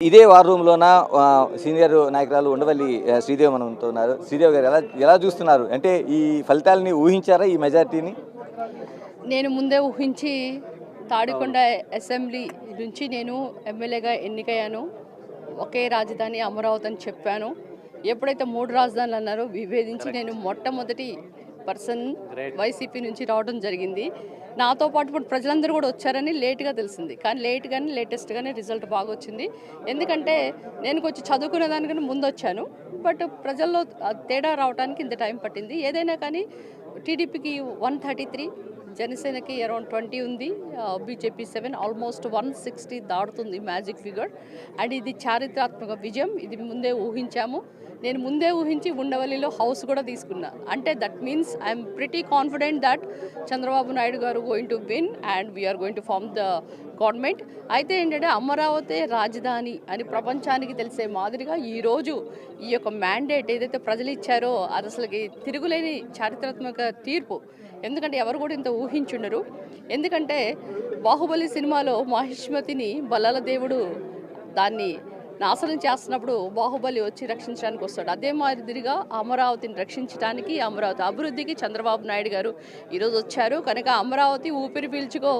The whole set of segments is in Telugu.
ఇదే వార్ రూమ్లోన సీనియర్ నాయకురాలు ఉండవల్లి శ్రీదేవి మనతో ఉన్నారు. శ్రీదేవి గారు ఎలా ఎలా చూస్తున్నారు? అంటే ఈ ఫలితాలని ఊహించారా ఈ మెజార్టీని నేను ముందే ఊహించి తాడికొండ అసెంబ్లీ నుంచి నేను ఎమ్మెల్యేగా ఎన్నికయ్యాను. ఒకే రాజధాని అమరావతి అని చెప్పాను. ఎప్పుడైతే మూడు రాజధానులు అన్నారో విభేదించి నేను మొట్టమొదటి పర్సన్ వైసీపీ నుంచి రావడం జరిగింది. నాతో పాటు ఇప్పుడు ప్రజలందరూ కూడా వచ్చారని లేట్గా తెలిసింది. కానీ లేట్ కానీ లేటెస్ట్గానే రిజల్ట్ బాగా వచ్చింది. ఎందుకంటే నేను కొంచెం చదువుకునే దానికన్నా ముందు వచ్చాను బట్ ప్రజల్లో తేడా రావడానికి ఇంత టైం పట్టింది. ఏదైనా కానీ టీడీపీకి వన్ థర్టీ త్రీ జనసేనకి అరౌండ్ ట్వంటీ ఉంది. BJP seven almost one sixty దాడుతుంది magic figure. And ఇది చారిత్రాత్మక విజయం. ఇది ముందే ఊహించాము. నేను ముందే ఊహించి ఉండవల్లిలో హౌస్ కూడా తీసుకున్నా. అంటే that means I'm pretty confident that Chandrababu Naidu garu going to win and we're going to form the government. అయితే ఏంటంటే అమరావతి రాజధాని అని ప్రపంచానికి తెలిసే మాదిరిగా ఈరోజు ఈ యొక్క మ్యాండేట్ ఏదైతే ప్రజలు ఇచ్చారో అది అసలుకి తిరుగులేని చారిత్రాత్మక తీర్పు. ఎందుకంటే ఎవరు కూడా ఇంత ఊహించుండరు. ఎందుకంటే బాహుబలి సినిమాలో మహిష్మతిని బలాల దేవుడు దాన్ని నాశనం చేస్తున్నప్పుడు బాహుబలి వచ్చి రక్షించడానికి వస్తాడు. అదే మాదిరిగా అమరావతిని రక్షించడానికి అమరావతి అభివృద్ధికి చంద్రబాబు నాయుడు గారు ఈరోజు వచ్చారు. కనుక అమరావతి ఊపిరి పీల్చుకో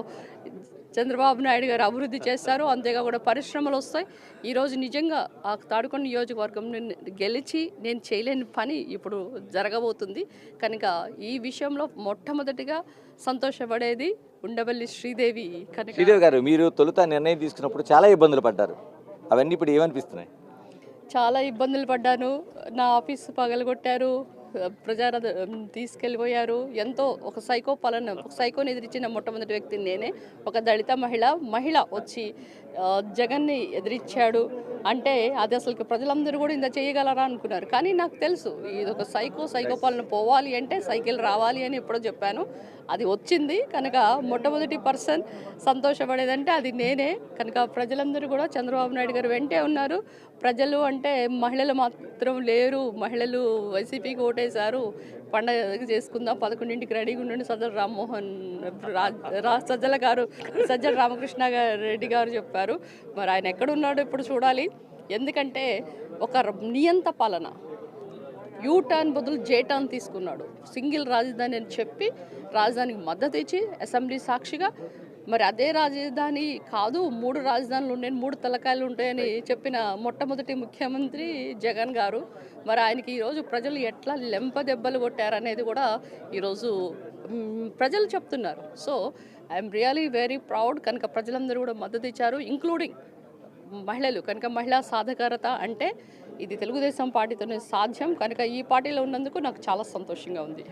చంద్రబాబు నాయుడు గారు అభివృద్ధి చేస్తారు అంతేకాకుండా పరిశ్రమలు వస్తాయి. ఈరోజు నిజంగా ఆ తాడుకొండ నియోజకవర్గం గెలిచి నేను చేయలేని పని ఇప్పుడు జరగబోతుంది. కనుక ఈ విషయంలో మొట్టమొదటిగా సంతోషపడేది ఉండవల్లి శ్రీదేవి. కనుక శ్రీదేవి గారు మీరు తొలుత నిర్ణయం తీసుకున్నప్పుడు చాలా ఇబ్బందులు పడ్డారు. అవన్నీ ఇప్పుడు ఏమనిపిస్తున్నాయి? చాలా ఇబ్బందులు పడ్డాను. నా ఆఫీస్ పగలగొట్టారు. ప్రజారథ తీసుకెళ్ళిపోయారు. ఎంతో ఒక సైకో పాలన ఒక సైకోని ఎదిరించిన మొట్టమొదటి వ్యక్తి నేనే. ఒక దళిత మహిళ మహిళ వచ్చి జగన్ని ఎదిరించాడు. అంటే అది అసలు ప్రజలందరూ కూడా ఇంత చేయగలరా అనుకున్నారు. కానీ నాకు తెలుసు ఇది ఒక సైకో సైకో పాలన పోవాలి అంటే సైకిల్ రావాలి అని ఎప్పుడో చెప్పాను. అది వచ్చింది. కనుక మొట్టమొదటి పర్సన్ సంతోషపడేదంటే అది నేనే. కనుక ప్రజలందరూ కూడా చంద్రబాబు నాయుడు గారు వెంటే ఉన్నారు. ప్రజలు అంటే మహిళలు మాత్రం లేరు. మహిళలు వైసీపీకి సారు పండగ చేసుకుందాం. పదకొండింటికి రెడీగా ఉండండి. సజ్జల రామ్మోహన్ రా- రా- సజ్జల గారు సజ్జల రామకృష్ణ రెడ్డి గారు చెప్పారు. మరి ఆయన ఎక్కడున్నాడో ఇప్పుడు చూడాలి. ఎందుకంటే ఒక నియంత పాలన. యూ టర్న్ బదులు జే టర్న్ తీసుకున్నాడు. సింగిల్ రాజధాని అని చెప్పి రాజధానికి మద్దతు ఇచ్చి అసెంబ్లీ సాక్షిగా మరి అదే రాజధాని కాదు మూడు రాజధానులు ఉన్నాయి మూడు తలకాయలు ఉంటాయని చెప్పిన మొట్టమొదటి ముఖ్యమంత్రి జగన్ గారు. మరి ఆయనకి ఈరోజు ప్రజలు ఎట్లా లెంప దెబ్బలు కొట్టారనేది కూడా ఈరోజు ప్రజలు చెప్తున్నారు. So I'm really very proud కనుక ప్రజలందరూ కూడా మద్దతు ఇచ్చారు. ఇంక్లూడింగ్ మహిళలు. కనుక మహిళా సాధకారత అంటే ఇది తెలుగుదేశం పార్టీతోనే సాధ్యం. కనుక ఈ పార్టీలో ఉన్నందుకు నాకు చాలా సంతోషంగా ఉంది.